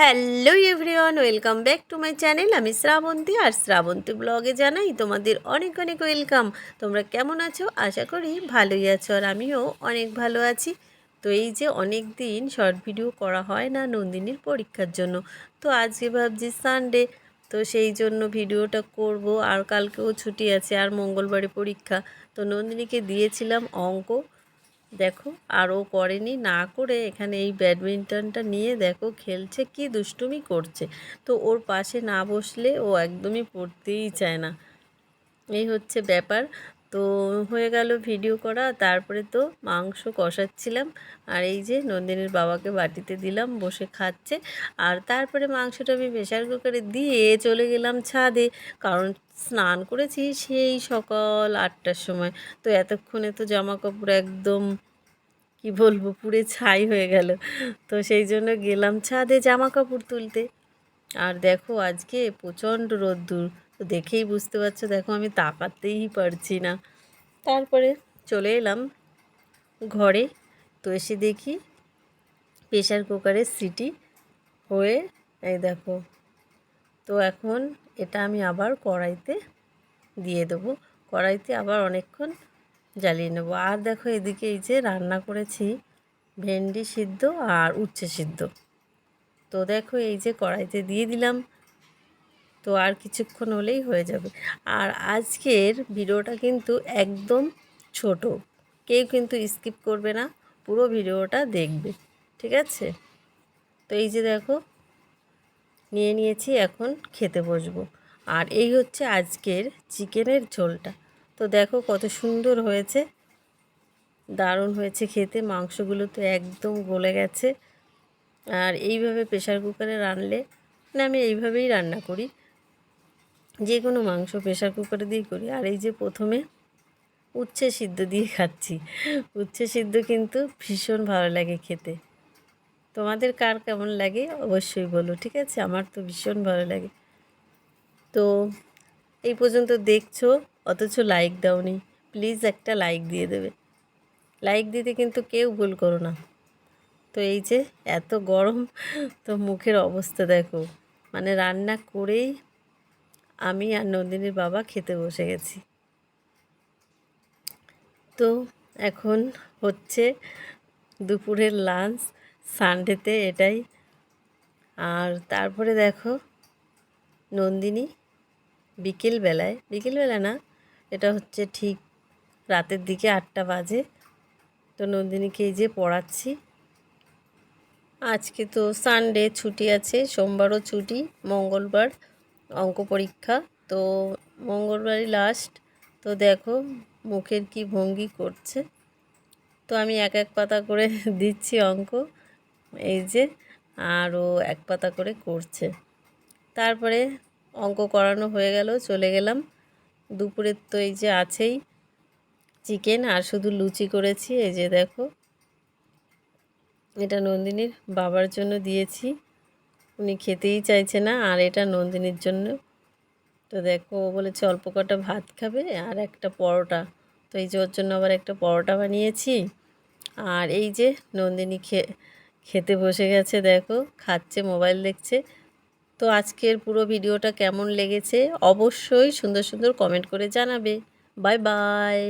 Hello everyone welcome back to my channel আমি শ্রাবন্তী আর শ্রাবন্তী ব্লগে জানাই তোমাদের অনেক অনেক ওয়েলকাম তোমরা কেমন আছো? আশা করি ভালোই আছো আর আমিও অনেক ভালো আছি। তো এই যে অনেক দিন শর্ট ভিডিও করা হয় না নন্দিনীর পরীক্ষার জন্য। তো আজকে ভাবছি সানডে তো সেই জন্য ভিডিওটা করব। আর কালকেও ছুটি আছে, আর মঙ্গলবারে পরীক্ষা। তো নন্দিনীকে দিয়েছিলাম অঙ্ক। দেখো আর ও করেনি, না করে এখানে এই ব্যাডমিন্টনটা নিয়ে দেখো খেলছে, কি দুষ্টুমি করছে। তো ওর পাশে না বসলে ও একদমই পড়তেই চায় না। এই হচ্ছে ব্যাপার। তো হয়ে গেল ভিডিও করা, তারপরে তো মাংস কষাচ্ছিলাম। আর এই যে নন্দিনীর বাবাকে বাটিতে দিলাম, বসে খাচ্ছে। আর তারপরে মাংসটা আমি প্রেশার কুকারে দিয়ে চলে গেলাম ছাদে। কারণ স্নান করেছি সেই সকাল আটটার সময়। তো এতক্ষণে তো জামা কাপড় একদম, কি বলব পুরে ছাই হয়ে গেল। তো সেই জন্য গেলাম ছাদে জামা কাপড় তুলতে। আর দেখো আজকে প্রচণ্ড রোদ্দুর। তো দেখেই বুঝতে পারছ, দেখো আমি তাকাতেই পারছি না। তারপরে চলে এলাম ঘরে, তো এসে দেখি প্রেশার কুকারের সিটি হয়ে, এই দেখো। তো এখন এটা আমি আবার কড়াইতে দিয়ে দেবো। কড়াইতে আবার অনেকক্ষণ জ্বালিয়ে নেব। আর দেখো এদিকে এই যে রান্না করেছি, ভেন্ডি সিদ্ধ আর উচ্ছে সিদ্ধ। তো দেখো এই যে কড়াইতে দিয়ে দিলাম। তো আর কিছুক্ষণ হলেই হয়ে যাবে। আর আজকের ভিডিওটা কিন্তু একদম ছোট। কেউ কিন্তু স্কিপ করবে না, পুরো ভিডিওটা দেখবে। ঠিক আছে? তো এই যে দেখো, নিয়ে নিয়েছি, এখন খেতে বসবো। আর এই হচ্ছে আজকের চিকেনের ঝোলটা। তো দেখো কত সুন্দর হয়েছে। দারুণ হয়েছে খেতে, মাংসগুলো তো একদম গলে গেছে। আর এইভাবে প্রেশার কুকারে রানলে না আমি এইভাবেই রান্না করি। যে কোনো মাংস প্রেশার কুকারে দিয়েই করি। আর এই যে প্রথমে উচ্ছে সিদ্ধ দিয়ে খাচ্ছি। উচ্ছে সিদ্ধ কিন্তু ভীষণ ভালো লাগে খেতে। তোমাদের কার কেমন লাগে অবশ্যই বলো, ঠিক আছে? আমার তো ভীষণ ভালো লাগে। তো এই পর্যন্ত দেখছ, অথচ লাইক দাওনি। প্লিজ একটা লাইক দিয়ে দেবে। লাইক দিতে কিন্তু কেউ ভুল করো না। তো এই যে এত গরম, তো মুখের অবস্থা দেখো। মানে রান্না করেই আমি আর নন্দিনীর বাবা খেতে বসে গেছি। তো এখন হচ্ছে দুপুরের লাঞ্চ সানডেতে এটাই। আর তারপরে দেখো নন্দিনী বিকেলবেলায়, বিকেলবেলা না, এটা হচ্ছে ঠিক রাতের দিকে আটটা বাজে। তো নন্দিনীকে এই যে পড়াচ্ছি। আজকে তো সানডে ছুটি আছে, সোমবারও ছুটি, মঙ্গলবার অঙ্ক পরীক্ষা। তো মঙ্গলবারই লাস্ট তো দেখো মুখের কি ভঙ্গি করছে। তো আমি এক এক পাতা করে দিচ্ছি অঙ্ক। এই যে আরও এক পাতা করে করছে। তারপরে অঙ্ক করানো হয়ে গেল, চলে গেলাম। দুপুরের তো এই যে আছেই চিকেন আর শুধু লুচি করেছি। এই যে দেখো, এটা নন্দিনীর বাবার জন্য দিয়েছি। উনি খেতেই চাইছে না, আর এটা নন্দিনীর জন্য। তো দেখো, ও বলেছে অল্প কটা ভাত খাবে আর একটা পরোটা। তো এই যে ওর জন্য আবার একটা পরোটা বানিয়েছি। আর এই যে নন্দিনী খে, খেতে বসে গেছে, দেখো, খাচ্ছে, মোবাইল দেখছে। তো আজকের পুরো ভিডিওটা কেমন লেগেছে, অবশ্যই সুন্দর সুন্দর কমেন্ট করে জানাবে। Bye bye.